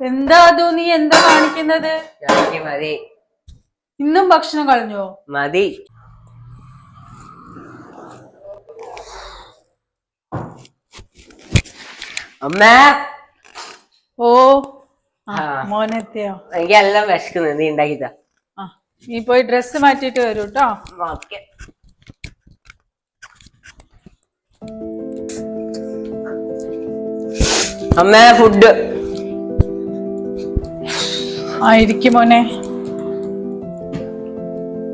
എന്താ അത്? നീ എന്താ കാണിക്കുന്നത്? എനിക്ക് മതി. ഇന്നും ഭക്ഷണം കളഞ്ഞോ മതി. അമ്മേ. ഓ. ആ, ആ. മോനെത്തിയോ എനിക്ക് എല്ലാം വിശക്കുന്നു. നീ ഉണ്ടാക്കിത്ത ആ നീ പോയി ഡ്രസ്സ് മാറ്റിയിട്ട് വരൂ കേട്ടോ ഓക്കെ. അമ്മേ ഫുഡ് ആ ഇരിക്കും മോനെ.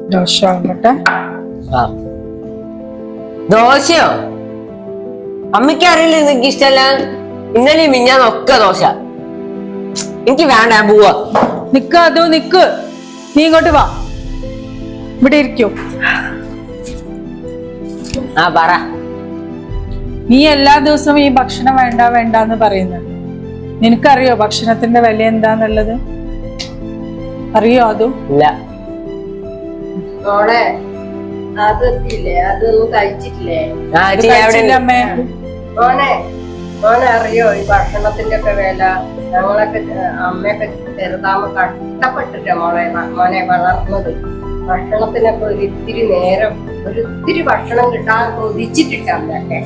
ദോശ ആകട്ടെ ആ. ദോശയോ? അമ്മയ്ക്ക് അറിയില്ല നിനക്ക് ഇഷ്ടല്ല? ഇന്നലെ മിഞ്ഞാൻ ഒക്കെ ദോശ. എനിക്ക് വേണ്ട പോവാ. നിക്ക് അതോ നിക്ക്. നീ ഇങ്ങോട്ട് വാ. ഇവിടെ ഇരിക്കൂ. ആ പറ. നീ എല്ലാ ദിവസവും ഈ ഭക്ഷണം വേണ്ട വേണ്ട എന്ന് പറയുന്നുണ്ട് നിനക്കറിയോ ഭക്ഷണത്തിന്റെ വില എന്താന്നുള്ളത്? അറിയോ അതും? ഇല്ല. മോളെ അതെത്തിയില്ലേ അതൊന്നും കഴിച്ചിട്ടില്ലേ? ആ ചേച്ചി എവിടെ കഴിച്ചില്ല അമ്മേ. മോനെ മോനെ അറിയോ? ഈ ഭക്ഷണത്തിന്റെ ഒക്കെ വില ഞങ്ങളൊക്കെ അമ്മയൊക്കെ ചെറുതാമ കഷ്ടപ്പെട്ടിട്ടാ മോളെ മോനെ വളർന്നത്. ഭക്ഷണത്തിനൊക്കെ ഒരു ഇത്തിരി നേരം ഒരു ഇത്തിരി ഭക്ഷണം കിട്ടാൻ കൊതിച്ചിട്ടിട്ട അമ്മയൊക്കെ.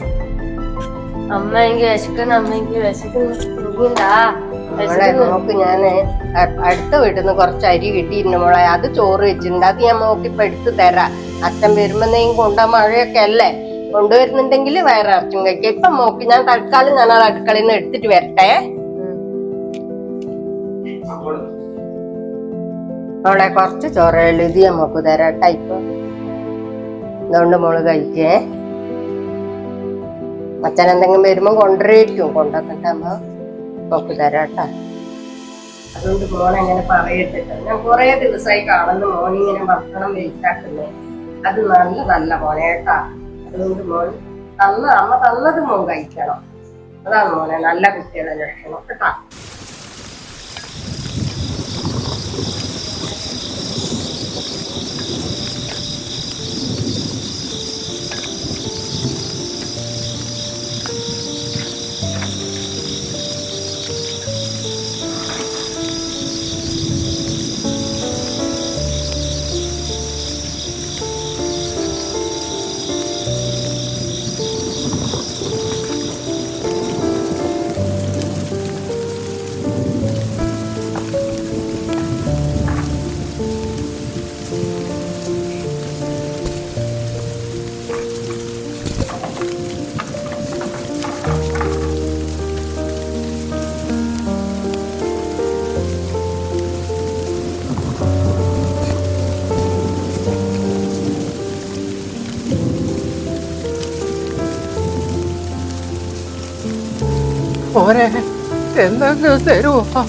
അമ്മ എനിക്ക് വിശക്കണം അമ്മ എനിക്ക് വിശക്കുന്നുണ്ടാ മോളെ നോക്ക് ഞാൻ അടുത്ത വീട്ടിൽ നിന്ന് കുറച്ച് അരി കിട്ടിയിരുന്നു മോളെ. അത് ചോറ് വെച്ചിട്ടുണ്ട്. അത് ഞാൻ നോക്കി ഇപ്പൊ എടുത്തു തരാം. അച്ഛൻ വരുമ്പോന്നെയും കൊണ്ട മഴയൊക്കെ അല്ലേ? കൊണ്ടുവരുന്നുണ്ടെങ്കിൽ വയറിറച്ചും കഴിക്കാം. ഇപ്പൊ നോക്കി ഞാൻ തൽക്കാലം ഞാൻ അത് അടുക്കളയിൽ നിന്ന് എടുത്തിട്ട് വരട്ടെ. മോളെ കുറച്ച് ചോറ് ഇത് ഞാൻ മോക്ക് തരാട്ടാ ഇപ്പൊ. അതുകൊണ്ട് മോൾ കഴിക്കേ. അച്ഛൻ എന്തെങ്കിലും വരുമ്പോ കൊണ്ടുവരായിരിക്കും കൊണ്ടുവന്നിട്ട് അമ്മ തരാം കേട്ടോ. അതുകൊണ്ട് മോൻ അങ്ങനെ പറയട്ടെ ഞാൻ കുറെ ദിവസമായി കാണുന്നു. മോൻ ഇങ്ങനെ ഭക്ഷണം വെയിറ്റാക്കുന്നു അത് നല്ലതല്ല മോനെ കേട്ടാ. അതുകൊണ്ട് മോൻ തന്ന അമ്മ തന്നത് മോൻ കഴിക്കണം. അതാണ് മോനെ നല്ല കുട്ടിയുടെ ലക്ഷണം കേട്ടാ. മോനെ എന്തെങ്കിലും തരുമോ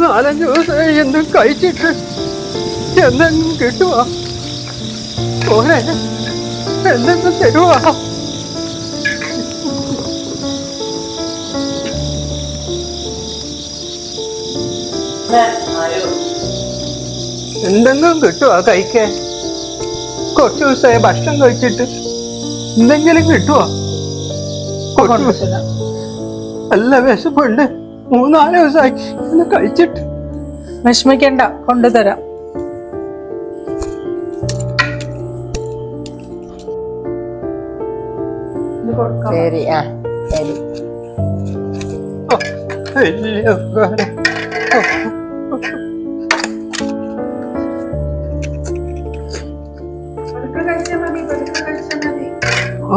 നാലഞ്ച് ദിവസം എന്തും കഴിച്ചിട്ട് എന്തെങ്കിലും കിട്ടുമോ മോനെ എന്തെങ്കിലും തരുമോ എന്തെങ്കിലും കിട്ടുമോ കഴിക്കാൻ കുറച്ച് ദിവസമായി ഭക്ഷണം കഴിച്ചിട്ട് എന്തെങ്കിലും കിട്ടുമോ കുറച്ച് ദിവസം നല്ല വിശപ്പുണ്ട് മൂന്നാൽ ദിവസമായി ഇത് കഴിച്ചിട്ട്. വിഷമിക്കണ്ട കൊണ്ടുതരാം. ശരി ആ ശരി. ഓ,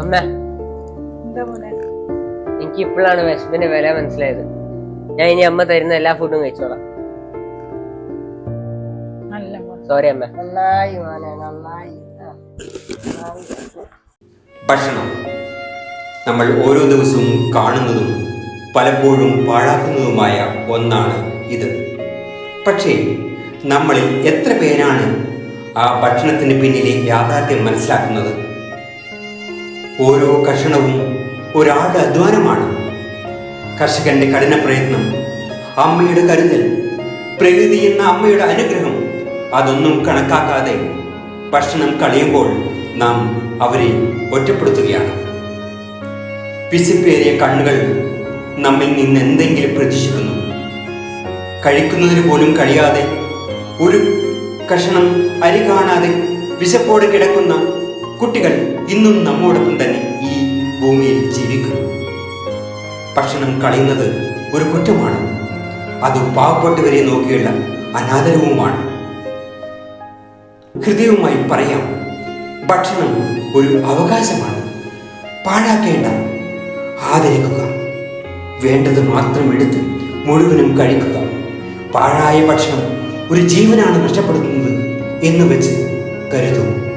അമ്മ. എന്താ മോനെ? എനിക്ക് ഇപ്പോഴാണ് വിശപ്പിന്റെ വില മനസ്സിലായത്. ഞാൻ ഇനി അമ്മ തരുന്ന എല്ലാ ഫുഡും കഴിച്ചോളാം. സോറി അമ്മ. മോനെ. നന്നായി. ഭക്ഷണം നമ്മൾ ഓരോ ദിവസവും കാണുന്നതും പലപ്പോഴും പാഴാക്കുന്നതുമായ ഒന്നാണ് ഇത്. പക്ഷേ നമ്മളിൽ എത്ര പേരാണ് ആ ഭക്ഷണത്തിന് പിന്നിലെ യാഥാർത്ഥ്യം മനസ്സിലാക്കുന്നത്? ഓരോ കഷണവും ഒരാളുടെ അധ്വാനമാണ്. കർഷകന്റെ കഠിന പ്രയത്നം അമ്മയുടെ കരുതൽ പ്രകൃതി എന്ന അമ്മയുടെ അനുഗ്രഹം അതൊന്നും കണക്കാക്കാതെ ഭക്ഷണം കളയുമ്പോൾ നാം അവരെ ഒറ്റപ്പെടുത്തുകയാണ്. വിശപ്പേറിയ കണ്ണുകൾ നമ്മിൽ നിന്ന് എന്തെങ്കിലും പ്രതീക്ഷിക്കുന്നു. കഴിക്കുന്നതിന് പോലും കഴിയാതെ ഒരു കഷണം അരി കാണാതെ വിശപ്പോടെ കിടക്കുന്ന കുട്ടികൾ ഇന്നും നമ്മോടൊപ്പം തന്നെ ഈ ഭൂമിയിൽ ജീവിക്കുന്നു. ഭക്ഷണം കളയുന്നത് ഒരു കുറ്റമാണ്. അത് പാവപ്പെട്ടവരെ നോക്കിയുള്ള അനാദരവുമാണ്. ഹൃദയവുമായി പറയാം ഭക്ഷണം ഒരു അവകാശമാണ്. പാഴാക്കേണ്ട ആദരിക്കുക. വേണ്ടത് മാത്രം എടുത്ത് മുഴുവനും കഴിക്കുക. പാഴായ ഭക്ഷണം ഒരു ജീവനാണ് നഷ്ടപ്പെടുത്തുന്നത് എന്ന് വെച്ച് കരുതൂ.